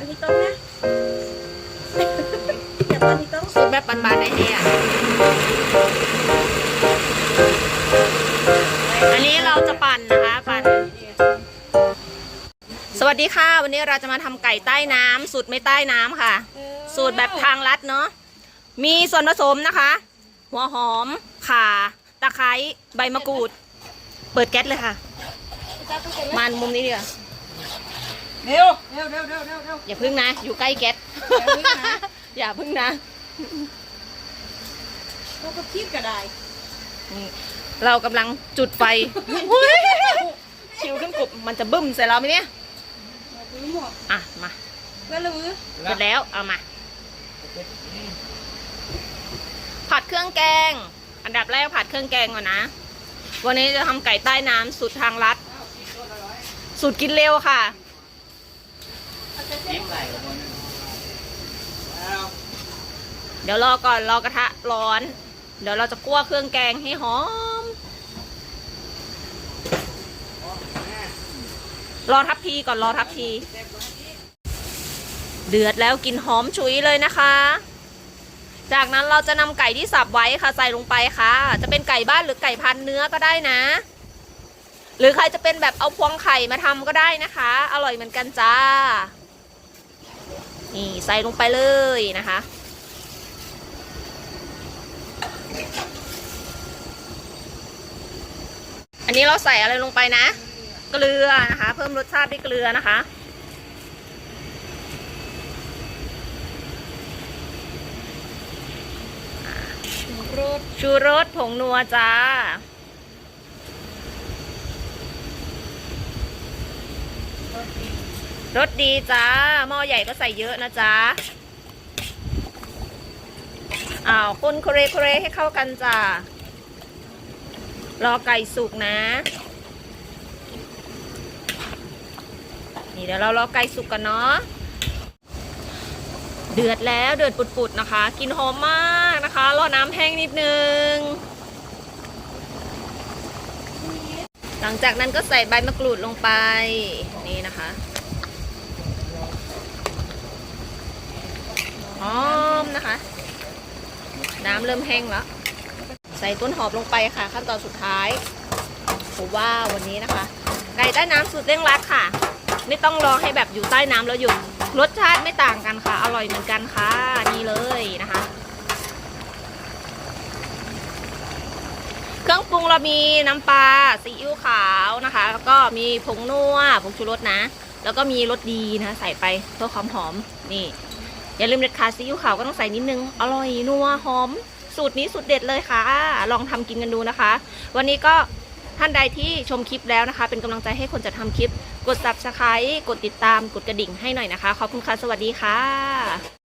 นะอย่าปั่นอีกต้องสูตรแบบบานๆในแห่อะอันนี้เราจะปั่นนะคะปั่นสวัสดีค่ะ วันนี้เราจะมาทำไก่ใต้น้ำสูตรไม่ใต้น้ำค่ะ สูตรแบบทางลัดเนาะมีส่วนผสมนะคะ หัวหอมข่าตะไคร้ใบมะกรูด เปิดแก๊สเลยค่ะมันมุมนี้ดีกว่า เร็วเร็วเร็วเร็วเร็วเร็วอย่าพึ่งนะ อยู่ใกล้แก๊สอย่าพึ่งนะอย่าพึ่งนะเขาก็คิดก็ได้นี่เรากำลังจุดไฟอุ๊ยชิวขึ้นกบมันจะบึ้มใส่เราไหมเนี่ยมาดูหมดอะมาแล้วลือเสร็จแล้วเอามาผัดเครื่องแกง อันดับแรกผัดเครื่องแกงก่อนนะ วันนี้จะทำไก่ใต้น้ำสูตรทางลัดสูตรกินเร็วค่ะ เดี๋ยวรอก่อนรอกระทะร้อน เดี๋ยวเราจะคั่วเครื่องแกงให้หอม รอทับพีก่อนรอทับพี เดือดแล้วกลินหอมฉุยเลยนะคะ จากนั้นเราจะนำไก่ที่สับไว้ค่ะใส่ลงไปค่ะ จะเป็นไก่บ้านหรือไก่พันเนื้อก็ได้นะ หรือใครจะเป็นแบบเอาพวงไข่มาทำก็ได้นะคะ อร่อยเหมือนกันจ้า นี่ใส่ลงไปเลยนะคะ อันนี้เราใส่อะไรลงไปนะ เกลือนะคะ เพิ่มรสชาติด้วยเกลือนะคะรสชูรสผงนัวจ้า รสดีจ้า หม้อใหญ่ก็ใส่เยอะนะจ๊ะอ้าวคนโคเรโคเรให้เข้ากันจ้ารอไก่สุกนะ นี่เดี๋ยวเรารอไก่สุกกันเนาะเดือดแล้วเดือดปุดๆนะคะ กินหอมมากนะคะ รอน้ำแห้งนิดนึง หลังจากนั้นก็ใส่ใบมะกรูดลงไปนี่นะคะ อมนะคะ น้ำเริ่มแห้งแล้ว ใส่ต้นหอมลงไปค่ะ ขั้นตอนสุดท้ายผมว่าวันนี้นะคะ ไก่ใต้น้ำสูตรเร่งรัดค่ะ ไม่ต้องรอให้แบบอยู่ใต้น้ำแล้วหยุดรสชาติไม่ต่างกันค่ะ อร่อยเหมือนกันค่ะนี่เลยนะคะ เครื่องปรุงเรามีน้ำปลาซีอิ๊วขาวนะคะ แล้วก็มีผงนัวผงชูรสนะ แล้วก็มีรสดีนะ ใส่ไปเพื่อความหอมนี่ อย่าลืมเด็ดขาดซีอิ๊วขาวก็ต้องใส่นิดนึง อร่อยนัวหอม สูตรนี้สูตรเด็ดเลยค่ะ ลองทำกินกันดูนะคะ วันนี้ก็ท่านใดที่ชมคลิปแล้วนะคะ เป็นกำลังใจให้คนจะทำคลิป กด subscribe กดติดตามกดกระดิ่งให้หน่อยนะคะ ขอบคุณค่ะ สวัสดีค่ะ